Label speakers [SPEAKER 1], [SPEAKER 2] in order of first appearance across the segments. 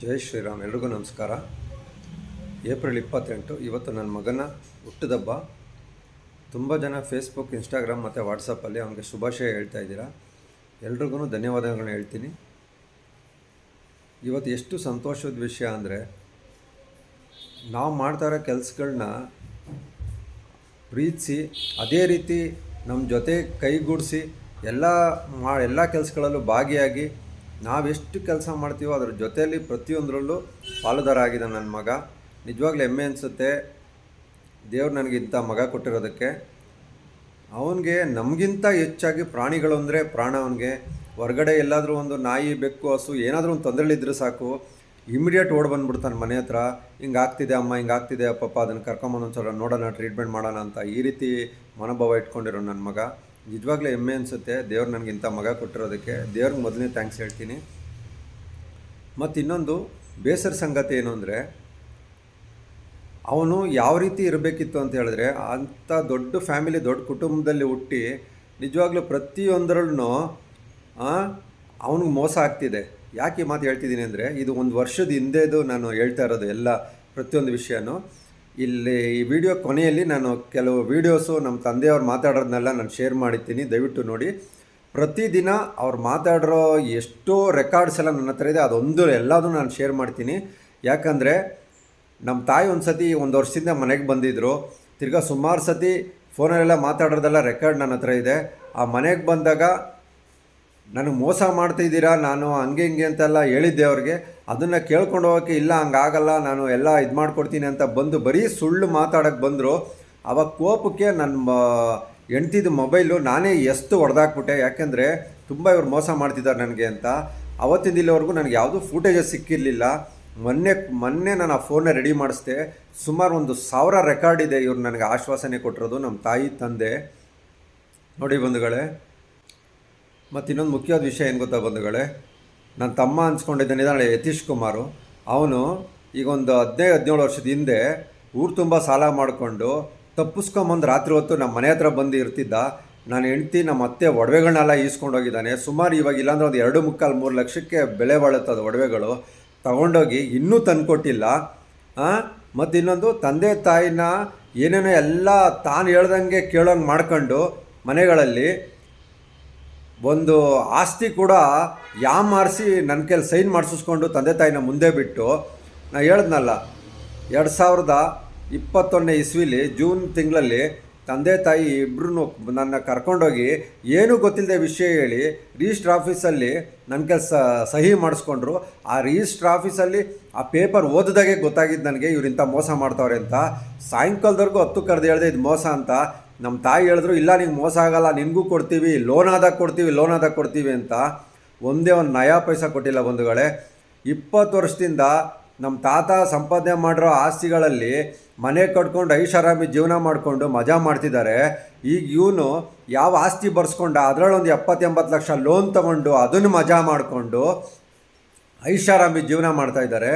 [SPEAKER 1] ಜೈ ಶ್ರೀರಾಮ್, ಎಲ್ರಿಗೂ ನಮಸ್ಕಾರ. ಏಪ್ರಿಲ್ ಇಪ್ಪತ್ತೆಂಟು, ಇವತ್ತು ನನ್ನ ಮಗನ ಹುಟ್ಟಿದಬ್ಬ. ತುಂಬ ಜನ ಫೇಸ್ಬುಕ್ ಇನ್ಸ್ಟಾಗ್ರಾಮ್ ಮತ್ತು ವಾಟ್ಸಪ್ಪಲ್ಲಿ ಅವನಿಗೆ ಶುಭಾಶಯ ಹೇಳ್ತಾ ಇದ್ದೀರಾ. ಎಲ್ರಿಗೂ ಧನ್ಯವಾದಗಳನ್ನ ಹೇಳ್ತೀನಿ. ಇವತ್ತು ಎಷ್ಟು ಸಂತೋಷದ ವಿಷಯ ಅಂದರೆ, ನಾವು ಮಾಡ್ತಾ ಇರೋ ಕೆಲಸಗಳನ್ನ ಪ್ರೀತಿಸಿ, ಅದೇ ರೀತಿ ನಮ್ಮ ಜೊತೆ ಕೈಗೂಡಿಸಿ, ಎಲ್ಲ ಮಾ, ಎಲ್ಲ ಕೆಲಸಗಳಲ್ಲೂ ಭಾಗಿಯಾಗಿ ನಾವೆಷ್ಟು ಕೆಲಸ ಮಾಡ್ತೀವೋ ಅದ್ರ ಜೊತೆಯಲ್ಲಿ ಪ್ರತಿಯೊಂದರಲ್ಲೂ ಪಾಲುದಾರ ಆಗಿದೆ ನನ್ನ ಮಗ. ನಿಜವಾಗ್ಲೂ ಹೆಮ್ಮೆ ಅನಿಸುತ್ತೆ. ದೇವ್ರು ನನಗಿಂತ ಮಗ ಕೊಟ್ಟಿರೋದಕ್ಕೆ. ಅವನಿಗೆ ನಮಗಿಂತ ಹೆಚ್ಚಾಗಿ ಪ್ರಾಣಿಗಳು ಅಂದರೆ ಪ್ರಾಣ ಅವನಿಗೆ. ಹೊರಗಡೆ ಎಲ್ಲಾದರೂ ಒಂದು ನಾಯಿ, ಬೆಕ್ಕು, ಹಸು ಏನಾದರೂ ಒಂದು ತೊಂದರೆಲಿದ್ರೆ ಸಾಕು. ಇಮಿಡಿಯೇಟ್ ಓಡ್ ಬಂದ್ಬಿಡ್ತಾನೆ ಮನೆ ಹತ್ರ. ಹಿಂಗೆ ಆಗ್ತಿದೆ ಅಮ್ಮ, ಹಿಂಗೆ ಆಗ್ತಿದೆ ಅಪ್ಪಪ್ಪ, ಅದನ್ನು ಕರ್ಕೊಂಬಂದು ನೋಡೋಣ, ಟ್ರೀಟ್ಮೆಂಟ್ ಮಾಡೋಣ ಅಂತ ಈ ರೀತಿ ಮನೋಭಾವ ಇಟ್ಕೊಂಡಿರೋ ನನ್ನ ಮಗ. ನಿಜವಾಗ್ಲೂ ಹೆಮ್ಮೆ ಅನಿಸುತ್ತೆ. ದೇವ್ರು ನನಗಿಂತ ಮಗ ಕೊಟ್ಟಿರೋದಕ್ಕೆ. ದೇವ್ರಿಗೆ ಮೊದಲನೇ ಥ್ಯಾಂಕ್ಸ್ ಹೇಳ್ತೀನಿ. ಮತ್ತು ಇನ್ನೊಂದು, ಬೇಸರ ಸಂಗತಿ ಏನು ಅಂದರೆ, ಅವನು ಯಾವ ರೀತಿ ಇರಬೇಕಿತ್ತು ಅಂತ ಹೇಳಿದ್ರೆ, ಅಂಥ ದೊಡ್ಡ ಫ್ಯಾಮಿಲಿ ದೊಡ್ಡ ಕುಟುಂಬದಲ್ಲಿ ಹುಟ್ಟಿ ನಿಜವಾಗ್ಲೂ ಪ್ರತಿಯೊಂದರಲ್ಲೂ ಅವನಿಗೆ ಮೋಸ ಆಗ್ತಿದೆ. ಯಾಕೆ ಮಾತು ಹೇಳ್ತಿದ್ದೀನಿ ಅಂದರೆ, ಇದು ಒಂದು ವರ್ಷದ ಹಿಂದೆದು ನಾನು ಹೇಳ್ತಾ ಇರೋದು ಎಲ್ಲ ಪ್ರತಿಯೊಂದು ವಿಷಯನೂ. ಇಲ್ಲಿ ಈ ವಿಡಿಯೋ ಕೊನೆಯಲ್ಲಿ ನಾನು ಕೆಲವು ವೀಡಿಯೋಸು ನಮ್ಮ ತಂದೆಯವ್ರು ಮಾತಾಡೋದನ್ನೆಲ್ಲ ನಾನು ಶೇರ್ ಮಾಡಿದ್ದೀನಿ. ದಯವಿಟ್ಟು ನೋಡಿ. ಪ್ರತಿದಿನ ಅವ್ರು ಮಾತಾಡಿರೋ ಎಷ್ಟೋ ರೆಕಾರ್ಡ್ಸ್ ಎಲ್ಲ ನನ್ನ ಹತ್ರ ಇದೆ. ಅದೊಂದು ಎಲ್ಲದೂ ನಾನು ಶೇರ್ ಮಾಡ್ತೀನಿ. ಯಾಕಂದರೆ ನಮ್ಮ ತಾಯಿ ಒಂದು ಸತಿ ಒಂದು ವರ್ಷದಿಂದ ಮನೆಗೆ ಬಂದಿದ್ದರು ತಿರ್ಗಾ ಸುಮಾರು ಸತಿ ಫೋನಲ್ಲೆಲ್ಲ ಮಾತಾಡೋದೆಲ್ಲ ರೆಕಾರ್ಡ್ ನನ್ನ ಹತ್ರ ಇದೆ. ಆ ಮನೆಗೆ ಬಂದಾಗ ನನಗೆ ಮೋಸ ಮಾಡ್ತಿದ್ದೀರಾ ನಾನು ಹಂಗೆ ಹಿಂಗೆ ಅಂತೆಲ್ಲ ಹೇಳಿದ್ದೆ ಅವ್ರಿಗೆ. ಅದನ್ನು ಕೇಳ್ಕೊಂಡು ಹೋಗೋಕೆ ಇಲ್ಲ, ಹಂಗಾಗಲ್ಲ, ನಾನು ಎಲ್ಲ ಇದು ಮಾಡ್ಕೊಡ್ತೀನಿ ಅಂತ ಬಂದು ಬರೀ ಸುಳ್ಳು ಮಾತಾಡೋಕ್ಕೆ ಬಂದರು. ಅವಾಗ ಕೋಪಕ್ಕೆ ನನ್ನ ಹೆಂಡ್ತಿದ್ದು ಮೊಬೈಲು ನಾನೇ ಎಷ್ಟು ಹೊಡೆದಾಕ್ಬಿಟ್ಟೆ. ಯಾಕೆಂದರೆ ತುಂಬ ಇವ್ರು ಮೋಸ ಮಾಡ್ತಿದ್ದಾರೆ ನನಗೆ ಅಂತ. ಅವತ್ತಿನ ಇಲ್ಲಿವರೆಗೂ ನನಗೆ ಯಾವುದೂ ಫೂಟೇಜಸ್ ಸಿಕ್ಕಿರಲಿಲ್ಲ. ಮೊನ್ನೆ ಮೊನ್ನೆ ನಾನು ಆ ಫೋನ್ನ ರೆಡಿ ಮಾಡಿಸ್ದೆ. ಸುಮಾರು ಒಂದು ಸಾವಿರ ರೆಕಾರ್ಡ್ ಇದೆ. ಇವ್ರು ನನಗೆ ಆಶ್ವಾಸನೆ ಕೊಟ್ಟಿರೋದು ನಮ್ಮ ತಾಯಿ ತಂದೆ. ನೋಡಿ ಬಂಧುಗಳೇ ಮತ್ತು ಇನ್ನೊಂದು ಮುಖ್ಯವಾದ ವಿಷಯ ಏನು ಗೊತ್ತಾ ಬಂಧುಗಳೇ? ನನ್ನ ತಮ್ಮ ಅನ್ಸ್ಕೊಂಡಿದ್ದಾನೆ ಇದ್ದಾಳೆ ಯತೀಶ್ ಕುಮಾರು. ಅವನು ಈಗ ಒಂದು ಹದಿನೈದು, ಹದಿನೇಳು ವರ್ಷದ ಹಿಂದೆ ಊರು ತುಂಬ ಸಾಲ ಮಾಡಿಕೊಂಡು ತಪ್ಪಿಸ್ಕೊಂಬಂದು ರಾತ್ರಿ ಹೊತ್ತು ನಮ್ಮ ಮನೆ ಹತ್ರ ಬಂದು ಇರ್ತಿದ್ದ. ನಾನು ಹೆಂಡ್ತಿ ನಮ್ಮ ಅತ್ತೆ ಒಡವೆಗಳನ್ನೆಲ್ಲ ಈಸ್ಕೊಂಡು ಹೋಗಿದ್ದಾನೆ ಸುಮಾರು ಇವಾಗ ಇಲ್ಲಾಂದ್ರೆ ಒಂದು ಎರಡು ಮುಕ್ಕಾಲು ಮೂರು ಲಕ್ಷಕ್ಕೆ ಬೆಲೆ ಬಾಳುತ್ತದೆ ಒಡವೆಗಳು. ತಗೊಂಡೋಗಿ ಇನ್ನೂ ತಂದುಕೊಟ್ಟಿಲ್ಲ. ಮತ್ತು ಇನ್ನೊಂದು ತಂದೆ, ತಾಯಿನ ಏನೇನೋ ಎಲ್ಲ ತಾನು ಹೇಳ್ದಂಗೆ ಕೇಳೋಂಗೆ ಮಾಡ್ಕೊಂಡು ಮನೆಗಳಲ್ಲಿ ಒಂದು ಆಸ್ತಿ ಕೂಡ ಯಾಮಾರಿಸಿ ನನ್ನ ಕೈಲಿ ಸೈನ್ ಮಾಡಿಸ್ಕೊಂಡು ತಂದೆ ತಾಯಿನ ಮುಂದೆ ಬಿಟ್ಟು ನಾ ಹೇಳ್ದ್ನಲ್ಲ, ಎರಡು ಸಾವಿರದ ಇಪ್ಪತ್ತೊಂದನೇ ಇಸ್ವಿಲಿ ಜೂನ್ ತಿಂಗಳಲ್ಲಿ ತಂದೆ ತಾಯಿ ಇಬ್ಬರೂ ನನ್ನ ಕರ್ಕೊಂಡೋಗಿ ಏನೂ ಗೊತ್ತಿಲ್ಲದೆ ವಿಷಯ ಹೇಳಿ ರಿಜಿಸ್ಟ್ರ್ ಆಫೀಸಲ್ಲಿ ನನ್ನ ಕೆಲಸ ಸಹಿ ಮಾಡಿಸ್ಕೊಂಡ್ರು. ಆ ರಿಜಿಸ್ಟ್ರ್ ಆಫೀಸಲ್ಲಿ ಆ ಪೇಪರ್ ಓದಿದಾಗೆ ಗೊತ್ತಾಗಿದ್ದು ನನಗೆ ಇವ್ರು ಇಂಥ ಮೋಸ ಮಾಡ್ತವ್ರೆ ಅಂತ. ಸಾಯಂಕಾಲದವರೆಗೂ ಹತ್ತು ಕರೆದು ಹೇಳಿದೆ ಇದು ಮೋಸ ಅಂತ. ನಮ್ಮ ತಾಯಿ ಹೇಳಿದ್ರು, ಇಲ್ಲ ನಿಂಗೆ ಮೋಸ ಆಗಲ್ಲ ನಿನಗೂ ಕೊಡ್ತೀವಿ ಲೋನ್ ಆದಾಗ ಕೊಡ್ತೀವಿ ಲೋನ್ ಆದಾಗ ಕೊಡ್ತೀವಿ ಅಂತ ಒಂದೇ ಒಂದು ನಯಾ ಪೈಸಾ ಕೊಟ್ಟಿಲ್ಲ ಬಂಧುಗಳೇ. ಇಪ್ಪತ್ತು ವರ್ಷದಿಂದ ನಮ್ಮ ತಾತ ಸಂಪಾದನೆ ಮಾಡಿರೋ ಆಸ್ತಿಗಳಲ್ಲಿ ಮನೆ ಕಟ್ಕೊಂಡು ಐಷಾರಾಮಿ ಜೀವನ ಮಾಡಿಕೊಂಡು ಮಜಾ ಮಾಡ್ತಿದ್ದಾರೆ. ಈಗ ಇವನು ಯಾವ ಆಸ್ತಿ ಬರ್ಸ್ಕೊಂಡ, ಅದರಲ್ಲೊಂದು ಎಪ್ಪತ್ತೆಂಬತ್ತು ಲಕ್ಷ ಲೋನ್ ತಗೊಂಡು ಅದನ್ನು ಮಜಾ ಮಾಡಿಕೊಂಡು ಐಷಾರಾಮಿ ಜೀವನ ಮಾಡ್ತಾ ಇದ್ದಾರೆ.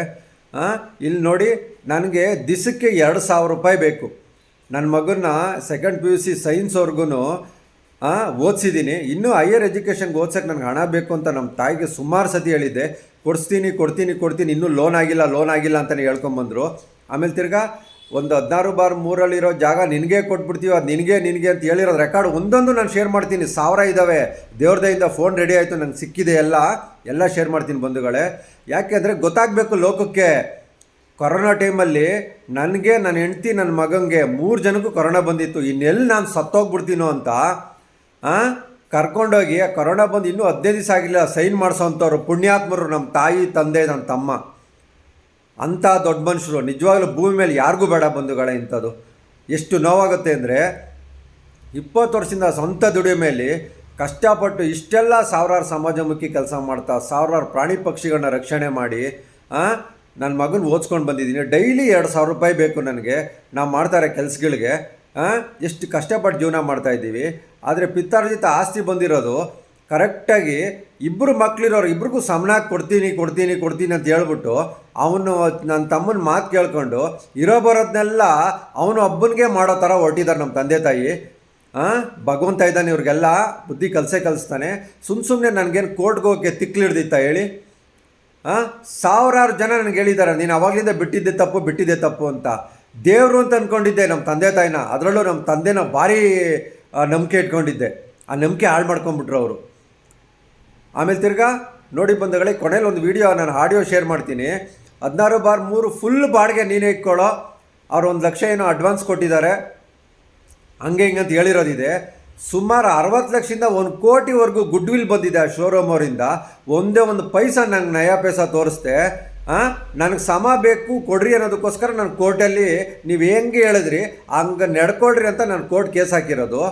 [SPEAKER 1] ಇಲ್ಲಿ ನೋಡಿ, ನನಗೆ ದಿಸಕ್ಕೆ ಎರಡು ಸಾವಿರ ರೂಪಾಯಿ ಬೇಕು. ನನ್ನ ಮಗನ್ನ ಸೆಕೆಂಡ್ ಪಿ ಯು ಸಿ ಸೈನ್ಸ್ವರೆಗೂ ಓದಿಸಿದ್ದೀನಿ ಇನ್ನೂ ಹೈಯರ್ ಎಜುಕೇಷನ್ಗೆ ಓದ್ಸಕ್ಕೆ ನನಗೆ ಹಣ ಬೇಕು ಅಂತ ನಮ್ಮ ತಾಯಿಗೆ ಸುಮಾರು ಸತಿ ಹೇಳಿದ್ದೆ. ಕೊಡಿಸ್ತೀನಿ, ಕೊಡ್ತೀನಿ ಕೊಡ್ತೀನಿ. ಇನ್ನೂ ಲೋನ್ ಆಗಿಲ್ಲ ಲೋನ್ ಆಗಿಲ್ಲ ಅಂತಲೇ ಹೇಳ್ಕೊಂಬಂದರು. ಆಮೇಲೆ ತಿರ್ಗಾ ಒಂದು ಹದಿನಾರು ಬಾರ್ ಮೂರಲ್ಲಿರೋ ಜಾಗ ನಿನಗೆ ಕೊಟ್ಬಿಡ್ತೀವಿ ಅದು ನಿನಗೆ ನಿನಗೆ ಅಂತ ಹೇಳಿರೋ ರೆಕಾರ್ಡ್ ಒಂದೊಂದು ನಾನು ಶೇರ್ ಮಾಡ್ತೀನಿ. ಸಾವಿರ ಇದ್ದಾವೆ ದೇವ್ರದಯಿಂದ ಫೋನ್ ರೆಡಿ ಆಯಿತು ನನಗೆ ಸಿಕ್ಕಿದೆ ಎಲ್ಲ. ಎಲ್ಲ ಶೇರ್ ಮಾಡ್ತೀನಿ ಬಂಧುಗಳೇ. ಯಾಕೆಂದರೆ ಗೊತ್ತಾಗಬೇಕು ಲೋಕಕ್ಕೆ. ಕೊರೋನಾ ಟೈಮಲ್ಲಿ ನನಗೆ ನನ್ನ ಹೆಂಡ್ತಿ ನನ್ನ ಮಗಂಗೆ ಮೂರು ಜನಕ್ಕೂ ಕೊರೋನಾ ಬಂದಿತ್ತು. ಇನ್ನೆಲ್ಲಿ ನಾನು ಸತ್ತೋಗ್ಬಿಡ್ತೀನೋ ಅಂತ ಕರ್ಕೊಂಡೋಗಿ ಆ ಕೊರೋನಾ ಬಂದು ಇನ್ನೂ ಹದಿನೈದು ದಿವಸ ಆಗಿಲ್ಲ, ಸೈನ್ ಮಾಡಿಸೋವಂಥವ್ರು ಪುಣ್ಯಾತ್ಮರು ನಮ್ಮ ತಾಯಿ, ತಂದೆ ನನ್ನ ತಮ್ಮ. ಅಂಥ ದೊಡ್ಡ ಮನುಷ್ಯರು ನಿಜವಾಗ್ಲೂ ಭೂಮಿ ಮೇಲೆ ಯಾರಿಗೂ ಬೇಡ ಬಂಧುಗಳೇ ಇಂಥದ್ದು. ಎಷ್ಟು ನೋವಾಗುತ್ತೆ ಅಂದರೆ, ಇಪ್ಪತ್ತು ವರ್ಷದಿಂದ ಸ್ವಂತ ದುಡಿಮೆಯಲ್ಲಿ ಕಷ್ಟಪಟ್ಟು ಇಷ್ಟೆಲ್ಲ ಸಾವಿರಾರು ಸಮಾಜಮುಖಿ ಕೆಲಸ ಮಾಡ್ತಾ, ಸಾವಿರಾರು ಪ್ರಾಣಿ ಪಕ್ಷಿಗಳನ್ನ ರಕ್ಷಣೆ ಮಾಡಿ ನನ್ನ ಮಗನ ಓದ್ಸ್ಕೊಂಡು ಬಂದಿದ್ದೀನಿ ಡೈಲಿ ಎರಡು ಸಾವಿರ ರೂಪಾಯಿ ಬೇಕು ನನಗೆ. ನಾವು ಮಾಡ್ತಾರೆ ಕೆಲಸಗಳಿಗೆ. ಎಷ್ಟು ಕಷ್ಟಪಟ್ಟು ಜೀವನ ಮಾಡ್ತಾ ಇದ್ದೀವಿ. ಆದರೆ ಪಿತ್ತಾರ್ಜಿತ ಆಸ್ತಿ ಬಂದಿರೋದು ಕರೆಕ್ಟಾಗಿ ಇಬ್ಬರು ಮಕ್ಕಳಿರೋರು ಇಬ್ರಿಗೂ ಸಮನಾಗಿ ಕೊಡ್ತೀನಿ ಕೊಡ್ತೀನಿ ಕೊಡ್ತೀನಿ ಅಂತ ಹೇಳ್ಬಿಟ್ಟು ಅವನು ನನ್ನ ತಮ್ಮನ ಮಾತು ಕೇಳ್ಕೊಂಡು ಇರೋ ಬರೋದನ್ನೆಲ್ಲ ಅವನು ಒಬ್ಬನಿಗೆ ಮಾಡೋ ಥರ ಹೊರಟಿದ್ದಾರೆ ನಮ್ಮ ತಂದೆ ತಾಯಿ. ಭಗವಂತ ಇದ್ದಾನೆ ಇವ್ರಿಗೆಲ್ಲ. ಬುದ್ಧಿ ಕಲಸೇ ಕಲಿಸ್ತಾನೆ. ಸುಮ್ಮ ಸುಮ್ಮನೆ ನನಗೇನು ಕೋರ್ಟ್ಗೆ ಹೋಗಿ ತಿಕ್ಲಿಡ್ದಿತ್ತ ಹೇಳಿ? ಸಾವಿರಾರು ಜನ ನನಗೆ ಹೇಳಿದ್ದಾರೆ, ನೀನು ಅವಾಗಲಿಂದ ಬಿಟ್ಟಿದ್ದೆ ತಪ್ಪು ಬಿಟ್ಟಿದ್ದೆ ತಪ್ಪು ಅಂತ. ದೇವರು ಅಂತ ಅಂದ್ಕೊಂಡಿದ್ದೆ ನಮ್ಮ ತಂದೆ ತಾಯಿನ. ಅದರಲ್ಲೂ ನಮ್ಮ ತಂದೆನ ಭಾರಿ ನಂಬಿಕೆ ಇಟ್ಕೊಂಡಿದ್ದೆ. ಆ ನಂಬಿಕೆ ಹಾಳು ಮಾಡ್ಕೊಂಬಿಟ್ರು ಅವರು. ಆಮೇಲೆ ತಿರ್ಗಾ, ನೋಡಿ ಬಂದಗಳೇ ಕೊನೆಯಲ್ಲಿ ಒಂದು ವಿಡಿಯೋ ನಾನು ಆಡಿಯೋ ಶೇರ್ ಮಾಡ್ತೀನಿ. ಹದಿನಾರು ಬಾರ್ ಮೂರು ಫುಲ್ ಬಾಡಿಗೆ ನೀನೇ ಇಟ್ಕೊಳ್ಳೋ. ಅವ್ರು ಒಂದು ಲಕ್ಷ ಏನೋ ಅಡ್ವಾನ್ಸ್ ಕೊಟ್ಟಿದ್ದಾರೆ. ಹಂಗೆ ಹಿಂಗೆ ಅಂತ ಹೇಳಿರೋದಿದೆ. ಸುಮಾರು ಅರವತ್ತು ಲಕ್ಷದಿಂದ ಒಂದು ಕೋಟಿವರೆಗೂ ಗುಡ್ ವಿಲ್ ಬಂದಿದೆ ಆ ಶೋರೂಮ್ ಅವರಿಂದ. ಒಂದೇ ಒಂದು ಪೈಸ ನಂಗೆ ನಯಾ ಪೈಸಾ ತೋರಿಸ್ದೆ. ಹಾಂ ನನಗೆ ಸಮ ಬೇಕು, ಕೊಡ್ರಿ ಅನ್ನೋದಕ್ಕೋಸ್ಕರ ನಾನು ಕೋರ್ಟಲ್ಲಿ ನೀವು ಹೆಂಗೆ ಹೇಳಿದ್ರಿ, ಹಂಗೆ ನಡ್ಕೊಳ್ರಿ ಅಂತ ನಾನು ಕೋರ್ಟ್ ಕೇಸ್ ಹಾಕಿರೋದು.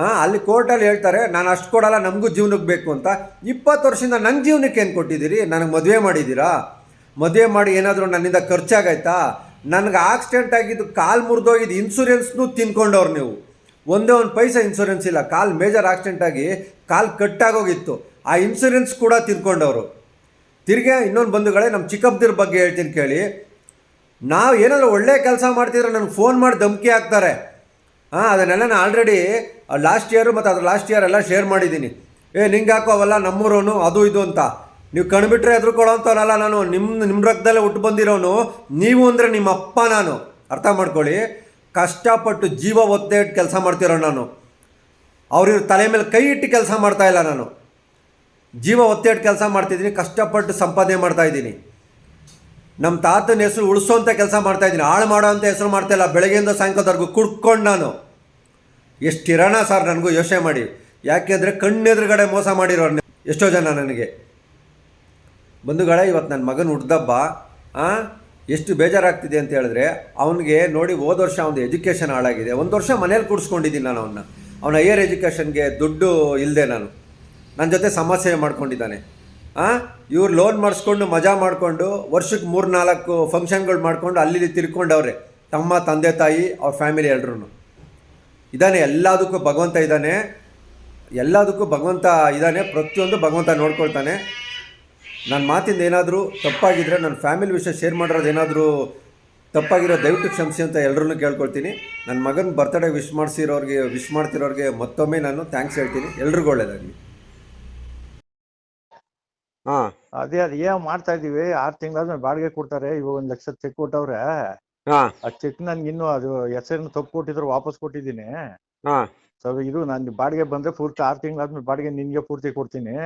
[SPEAKER 1] ಹಾಂ ಅಲ್ಲಿ ಕೋರ್ಟಲ್ಲಿ ಹೇಳ್ತಾರೆ, ನಾನು ಅಷ್ಟು ಕೊಡಲ್ಲ, ನಮಗೂ ಜೀವನಕ್ಕೆ ಬೇಕು ಅಂತ. ಇಪ್ಪತ್ತು ವರ್ಷದಿಂದ ನನ್ನ ಜೀವನಕ್ಕೆ ಏನು ಕೊಟ್ಟಿದ್ದೀರಿ? ನನಗೆ ಮದುವೆ ಮಾಡಿದ್ದೀರಾ? ಮದುವೆ ಮಾಡಿ ಏನಾದರೂ ನನ್ನಿಂದ ಖರ್ಚಾಗೈತಾ ನನಗೆ ಆಕ್ಸಿಡೆಂಟ್ ಆಗಿದ್ದು ಕಾಲು ಮುರಿದೋಗಿದ್ದು ಇನ್ಸೂರೆನ್ಸ್ನೂ ತಿನ್ಕೊಂಡವ್ರು ನೀವು. ಒಂದೇ ಒಂದು ಪೈಸಾ ಇನ್ಸೂರೆನ್ಸ್ ಇಲ್ಲ. ಕಾಲು ಮೇಜರ್ ಆಕ್ಸಿಡೆಂಟ್ ಆಗಿ ಕಾಲು ಕಟ್ಟಾಗೋಗಿತ್ತು. ಆ ಇನ್ಸೂರೆನ್ಸ್ ಕೂಡ ತಿರ್ಕೊಂಡವರು. ತಿರ್ಗಿ ಇನ್ನೊಂದು ಬಂಧುಗಳೇ ನಮ್ಮ ಚಿಕ್ಕಪ್ಪದಿರ ಬಗ್ಗೆ ಹೇಳ್ತೀನಿ ಕೇಳಿ. ನಾವು ಏನಾದರೂ ಒಳ್ಳೆ ಕೆಲಸ ಮಾಡ್ತಿದ್ರೆ ನನಗೆ ಫೋನ್ ಮಾಡಿ ಧಮಕಿ ಹಾಕ್ತಾರೆ. ಹಾಂ ಅದನ್ನೆಲ್ಲ ನಾನು ಆಲ್ರೆಡಿ ಲಾಸ್ಟ್ ಇಯರು ಮತ್ತು ಅದ್ರ ಲಾಸ್ಟ್ ಇಯರ್ ಎಲ್ಲ ಶೇರ್ ಮಾಡಿದ್ದೀನಿ. ಏ, ನಿಂಗೆ ಹಾಕೋವಲ್ಲ ನಮ್ಮೂರೋನು, ಅದು ಇದು ಅಂತ. ನೀವು ಕಣ್ಬಿಟ್ರೆ ಎದುರುಕೊಳ್ಳೋಂಥವನಲ್ಲ ನಾನು. ನಿಮ್ಮ ನಿಮ್ಮ ರಕ್ತದಲ್ಲೇ ಹುಟ್ಟು ಬಂದಿರೋನು. ನೀವು ಅಂದರೆ ನಿಮ್ಮ ಅಪ್ಪ ನಾನು. ಅರ್ಥ ಮಾಡ್ಕೊಳ್ಳಿ. ಕಷ್ಟಪಟ್ಟು ಜೀವ ಒತ್ತೆ ಇಟ್ಟು ಕೆಲಸ ಮಾಡ್ತಿರೋ ನಾನು. ಅವ್ರ ತಲೆ ಮೇಲೆ ಕೈ ಇಟ್ಟು ಕೆಲಸ ಮಾಡ್ತಾ ಇಲ್ಲ ನಾನು. ಜೀವ ಒತ್ತೆ ಇಟ್ಟು ಕೆಲಸ ಮಾಡ್ತಿದ್ದೀನಿ, ಕಷ್ಟಪಟ್ಟು ಸಂಪಾದನೆ ಮಾಡ್ತಾ ಇದ್ದೀನಿ. ನಮ್ಮ ತಾತನ ಹೆಸರು ಉಳಿಸೋಂಥ ಕೆಲಸ ಮಾಡ್ತಾ ಇದ್ದೀನಿ. ಹಾಳು ಮಾಡೋ ಅಂತ ಹೆಸರು ಮಾಡ್ತಾ ಇಲ್ಲ. ಬೆಳಗ್ಗೆಯಿಂದ ಸಾಯಂಕಾಲದವರೆಗೂ ಕುಡ್ಕೊಂಡು ನಾನು. ಎಷ್ಟು ಇರೋಣ ಸರ್ ನನಗೂ ಯೋಚನೆ ಮಾಡಿ. ಯಾಕೆಂದರೆ ಕಣ್ಣೆದುರುಗಡೆ ಮೋಸ ಮಾಡಿರೋರು. ಎಷ್ಟೋ ಜನ ನನಗೆ. ಬಂಧುಗಳೇ ಇವತ್ತು ನನ್ನ ಮಗನ ಹುಡ್ದಬ್ಬ ಎಷ್ಟು ಬೇಜಾರಾಗ್ತಿದೆ ಅಂತ ಹೇಳಿದ್ರೆ ಅವನಿಗೆ ನೋಡಿ ಹೋದ ವರ್ಷ ಅವನ ಎಜುಕೇಷನ್ ಹಾಳಾಗಿದೆ. ಒಂದು ವರ್ಷ ಮನೇಲಿ ಕೂಡಿಸ್ಕೊಂಡಿದ್ದೀನಿ ನಾನು ಅವನ್ನ. ಅವನ ಹೈಯರ್ ಎಜುಕೇಷನ್ಗೆ ದುಡ್ಡು ಇಲ್ಲದೆ ನಾನು. ನನ್ನ ಜೊತೆ ಸಮಸ್ಯೆ ಮಾಡ್ಕೊಂಡಿದ್ದಾನೆ. ಹಾಂ ಇವ್ರು ಲೋನ್ ಮಾಡಿಸ್ಕೊಂಡು ಮಜಾ ಮಾಡಿಕೊಂಡು ವರ್ಷಕ್ಕೆ ಮೂರು ನಾಲ್ಕು ಫಂಕ್ಷನ್ಗಳು ಮಾಡಿಕೊಂಡು ಅಲ್ಲಿ ತಿರ್ಕೊಂಡವ್ರೆ. ತಮ್ಮ ತಂದೆ ತಾಯಿ, ಅವ್ರ ಫ್ಯಾಮಿಲಿ ಎಲ್ಲರೂ ಇದ್ದಾನೆ ಎಲ್ಲದಕ್ಕೂ ಭಗವಂತ ಇದ್ದಾನೆ ಎಲ್ಲದಕ್ಕೂ ಭಗವಂತ ಇದ್ದಾನೆ ಪ್ರತಿಯೊಂದು ಭಗವಂತ ನೋಡ್ಕೊಳ್ತಾನೆ. ನನ್ನ ಮಾತಿಂದ ಏನಾದರೂ ತಪ್ಪಾಗಿದ್ದರೆ ನನ್ನ ಫ್ಯಾಮಿಲಿ ವಿಷಯ ಶೇರ್ ಮಾಡಿರೋದು ಏನಾದರೂ ತಪ್ಪಾಗಿರೋ ದಯವಿಟ್ಟು ಕ್ಷಮಿಸಿ ಅಂತ ಎಲ್ಲರನ್ನೂ ಕೇಳ್ಕೊಳ್ತೀನಿ. ನನ್ನ ಮಗನ ಬರ್ತ್ಡೇ ವಿಶ್ ಮಾಡಿಸಿರೋರಿಗೆ ವಿಶ್ ಮಾಡ್ತಿರೋರಿಗೆ ಮತ್ತೊಮ್ಮೆ ನಾನು ಥ್ಯಾಂಕ್ಸ್ ಹೇಳ್ತೀನಿ. ಎಲ್ರಿಗೂ ಒಳ್ಳೇದಾಗಲಿ. ಹಾಂ.
[SPEAKER 2] ಅದೇ ಅದ್ ಏನ್ ಮಾಡ್ತಾ ಇದೀವಿ ಆರ್ ತಿಂಗಳಾದ್ಮೇಲೆ ಬಾಡಿಗೆ ಕೊಡ್ತಾರೆ. ಇವಾಗ ಒಂದ್ ಲಕ್ಷ ಚೆಕ್ ಕೊಟ್ಟವ್ರೆ.
[SPEAKER 1] ಹಾಂ.
[SPEAKER 2] ಆ ಚೆಕ್ ನನ್ಗೆ ಇನ್ನು ಅದು ಹೆಸರಿನ ತಪ್ಪು ಕೊಟ್ಟಿದ್ರು ವಾಪಸ್ ಕೊಟ್ಟಿದ್ದೀನಿ.
[SPEAKER 1] ಹಾಂ.
[SPEAKER 2] ಸೊ ಇದು ನಾನು ಬಾಡಿಗೆ ಬಂದ್ರೆ ಪೂರ್ತಿ ಆರು ತಿಂಗಳಾದ್ಮೇಲೆ ಬಾಡಿಗೆ ನಿನ್ಗೆ ಪೂರ್ತಿ ಕೊಡ್ತೀನಿ.